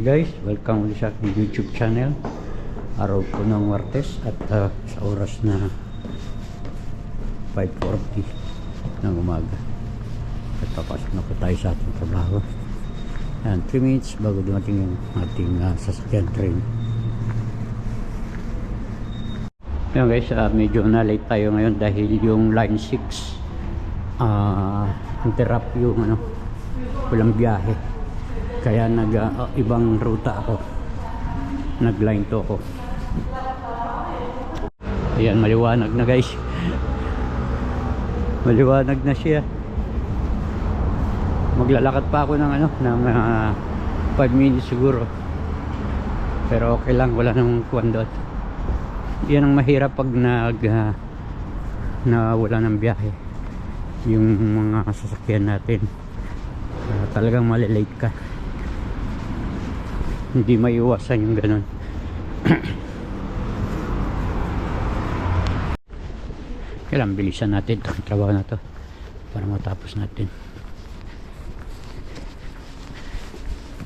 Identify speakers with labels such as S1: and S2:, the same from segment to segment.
S1: guys, welcome ulit sa aking YouTube channel. Araw po ng Martes at uh, sa oras na 5.40 ng umaga. At papasok na po tayo sa ating trabaho. Yan, 3 minutes bago dumating yung ating uh, sasakyan train. Yan guys, uh, medyo na late tayo ngayon dahil yung line 6 uh, interrupt yung ano, walang biyahe kaya nag uh, ibang ruta ako. Nag line to ako. Ayan maliwanag na guys. Maliwanag na siya. Maglalakad pa ako ng ano ng 5 minutes siguro. Pero okay lang wala namang kuwan yan ang mahirap pag nag uh, na wala ng biyahe. Yung mga sasakyan natin. Uh, talagang malilate ka hindi maiwasan yung ganun. Kailangan bilisan natin itong trabaho na to para matapos natin.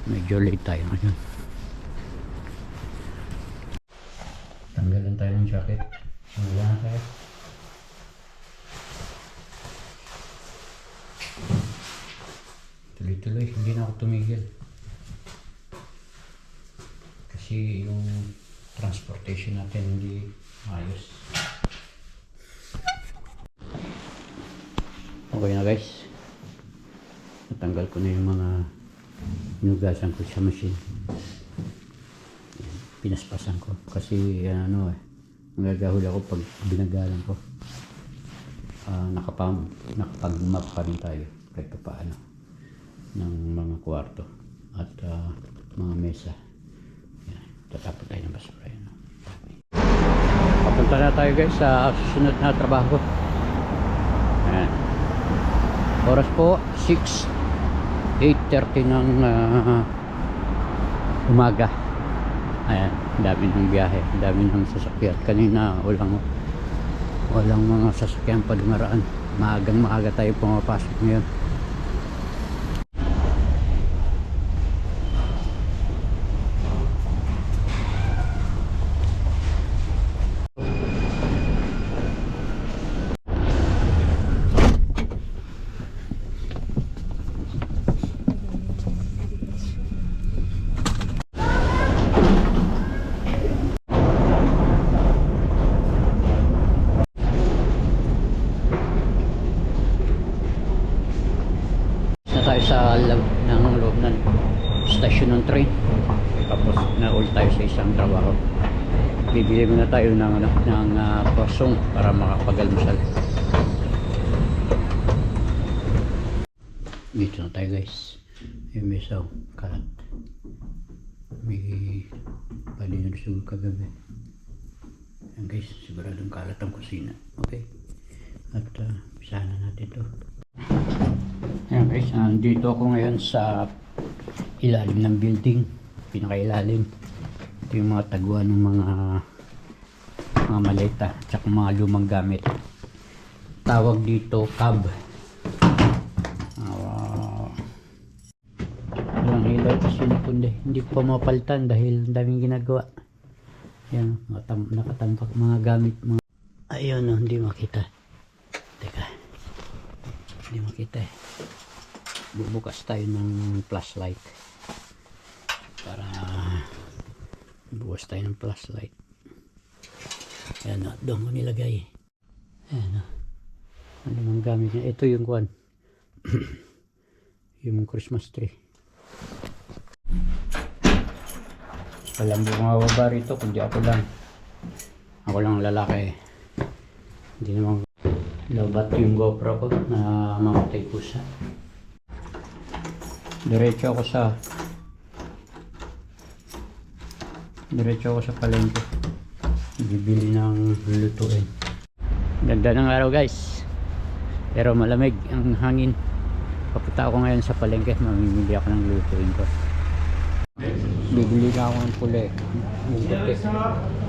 S1: Medyo late tayo ngayon. Tanggalan tayo ng jacket. Wala na tayo. Tuloy-tuloy hindi na ako tumigil kasi yung transportation natin hindi ayos okay na guys. Natanggal ko na yung mga inugasan ko sa machine. Pinaspasan ko. Kasi ano eh magagahol ako pag binagalan ko. Uh, nakapam nakapag-map pa rin tayo kahit pa paano ng mga kwarto at ah, mga mesa tatapon tayo ng basura yan. Papunta na tayo guys sa susunod na trabaho. Ayan. Oras po 6 8.30 ng ah, umaga. Ayan, dami ng biyahe, dami ng sasakyan. Kanina walang walang mga sasakyan pa dumaraan. Maagang maaga tayo pumapasok ngayon. na tayo sa loob ng loob ng stasyon ng train. Tapos na all tayo sa isang trabaho. Bibili muna tayo ng, ano, ng uh, croissant para makapagalmusal. Dito na tayo guys. Yung mesaw kalat. May palinod siguro kagabi. Yan guys siguradong kalat ang kusina. Okay? At uh, pisahan na natin to Ayan guys, nandito ako ngayon sa ilalim ng building, pinakailalim. Ito yung mga taguan ng mga mga maleta, at mga lumang gamit. Tawag dito cab. Uh, walang ilaw kasi napunde. Hindi ko pa mapalitan dahil ang daming ginagawa. Yan, nakatam- nakatampak mga gamit. Mga... Ayun, oh, hindi makita. Teka. Hindi makita eh. Bubukas tayo ng flashlight. Para bukas tayo ng flashlight. Ayan na, doon ko nilagay. Ayan na. Ano mang gamit niya? Ito yung kwan. yung Christmas tree. Walang bumababa rito kundi ako lang. Ako lang lalaki. Hindi naman Labat yung GoPro ko na mamatay pusa. Diretso ako sa Diretso ako sa palengke. Bibili ng lulutuin. Ganda ng araw guys. Pero malamig ang hangin. Papunta ako ngayon sa palengke. Mamimili ako ng lulutuin ko. Bibili na ako ng puli. Yung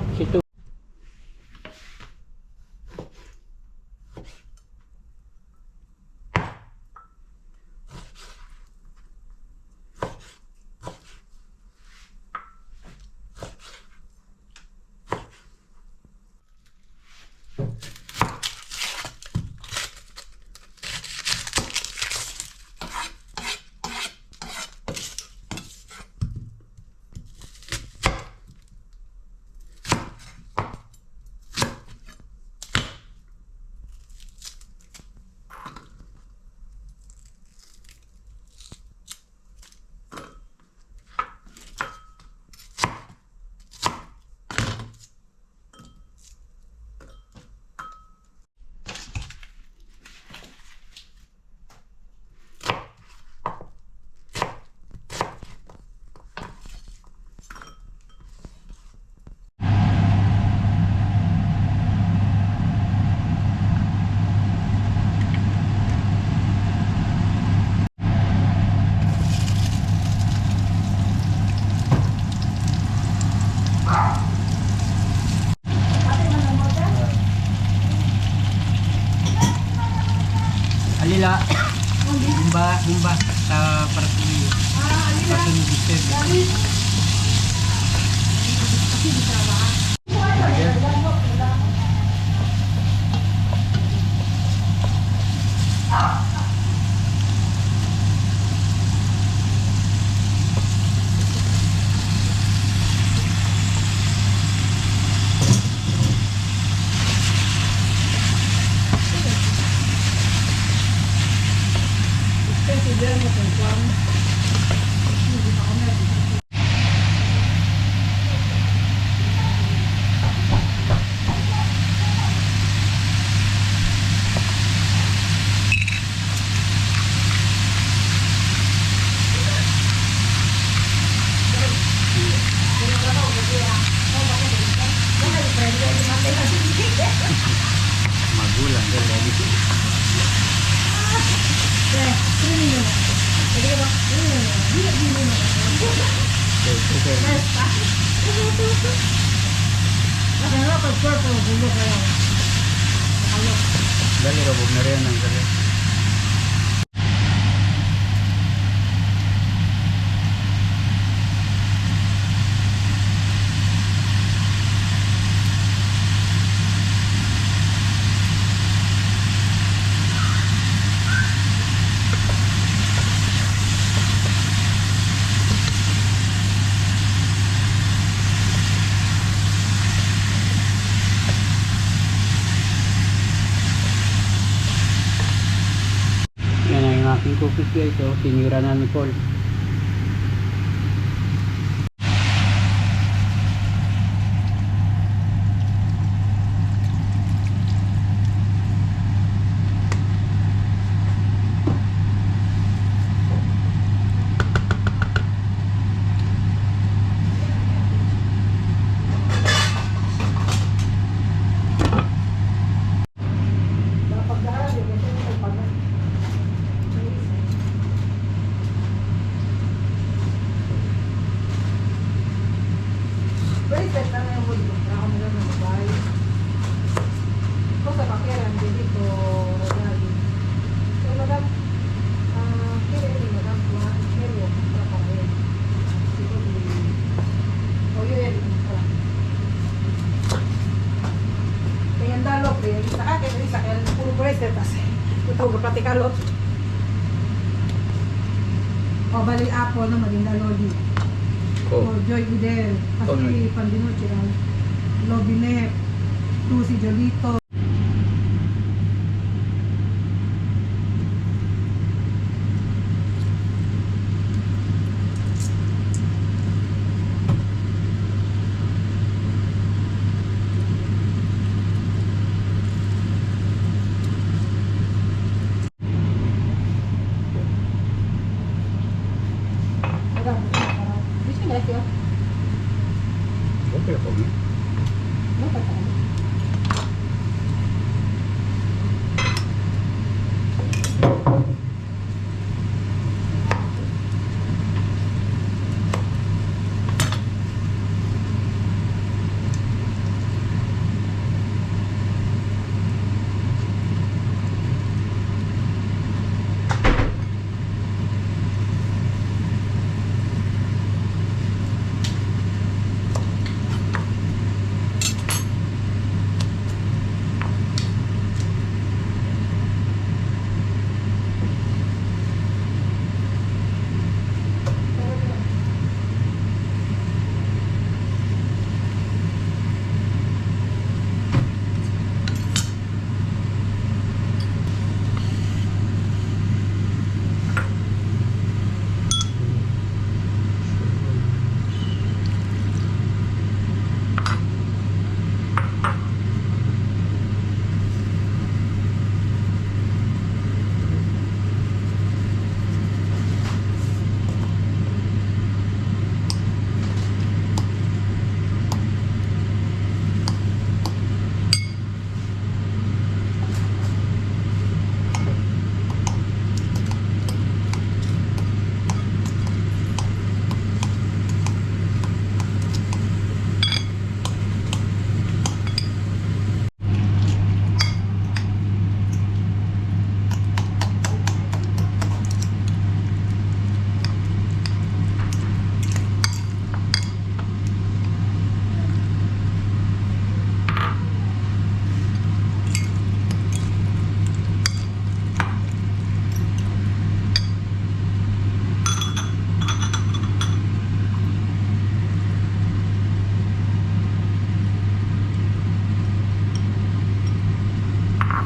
S1: Dali, robog na rin ang kare. Yan ang cookies guys. So, sinira na ni Paul.
S2: Bracelet na lang mo dito. Ako nila ng babae. Ko sa pakiran, hindi ko lagi. So, madam, ah, kaya ni madam, kuhan, pero, para pa kayo. Siguro, o yun yan, para. Kaya ang dalok, eh, sa akin, isa, kaya puro bracelet, kasi, ito, kalot. O, bali apple na maging daloli.
S1: Oh.
S2: Oh, Joy Udel. Kasi
S1: Okay.
S2: Pandino Chiral. Lobinep. Lucy Jolito.
S1: agarro.
S2: Muchas gracias.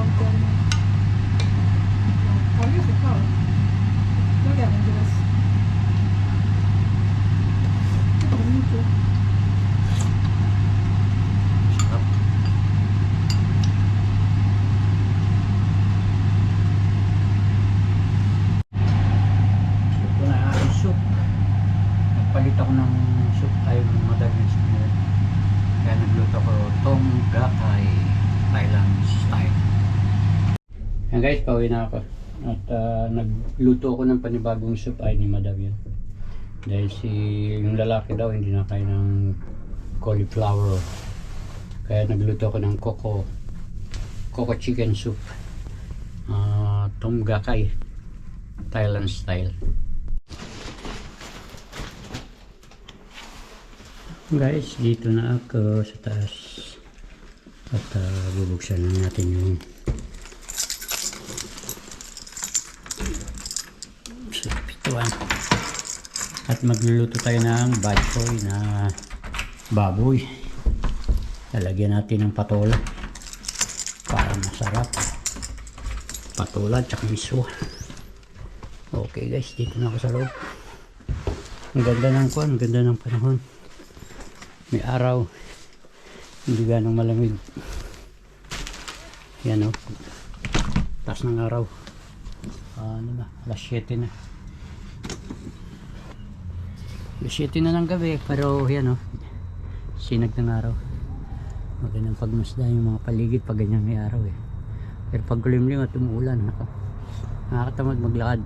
S2: something.
S1: Yan guys, pauwi na ako. At ah, nagluto ako ng panibagong soup ay ni Madam yun. Dahil si yung lalaki daw hindi na kaya ng cauliflower. Kaya nagluto ako ng coco coco chicken soup. Ah, Tom Gakay Thailand style. Guys, dito na ako sa taas. At ah, bubuksan na natin yung sa pituan. At magluluto tayo ng bad boy na baboy. Lalagyan natin ng patola para masarap. Patola at miswa. Okay guys, dito na ako sa loob. Ang ganda ng kuwan, ang ganda ng panahon. May araw. Hindi ganong malamig. Yan o. Taas ng araw. Ano na, alas 7 na. Alas 7 na ng gabi, pero yan o. Sinag ng araw. Magandang pagmasda yung mga paligid pag ganyan may araw eh. Pero pag kulimlim at umuulan, naka, nakakatamad maglakad.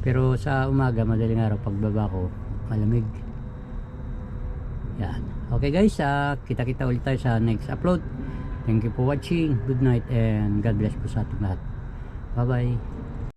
S1: Pero sa umaga, madaling araw, pagbaba ko, malamig. Yan. Okay guys, ah, kita-kita ulit tayo sa next upload. Thank you for watching. Good night and God bless po sa ating lahat. Bye-bye.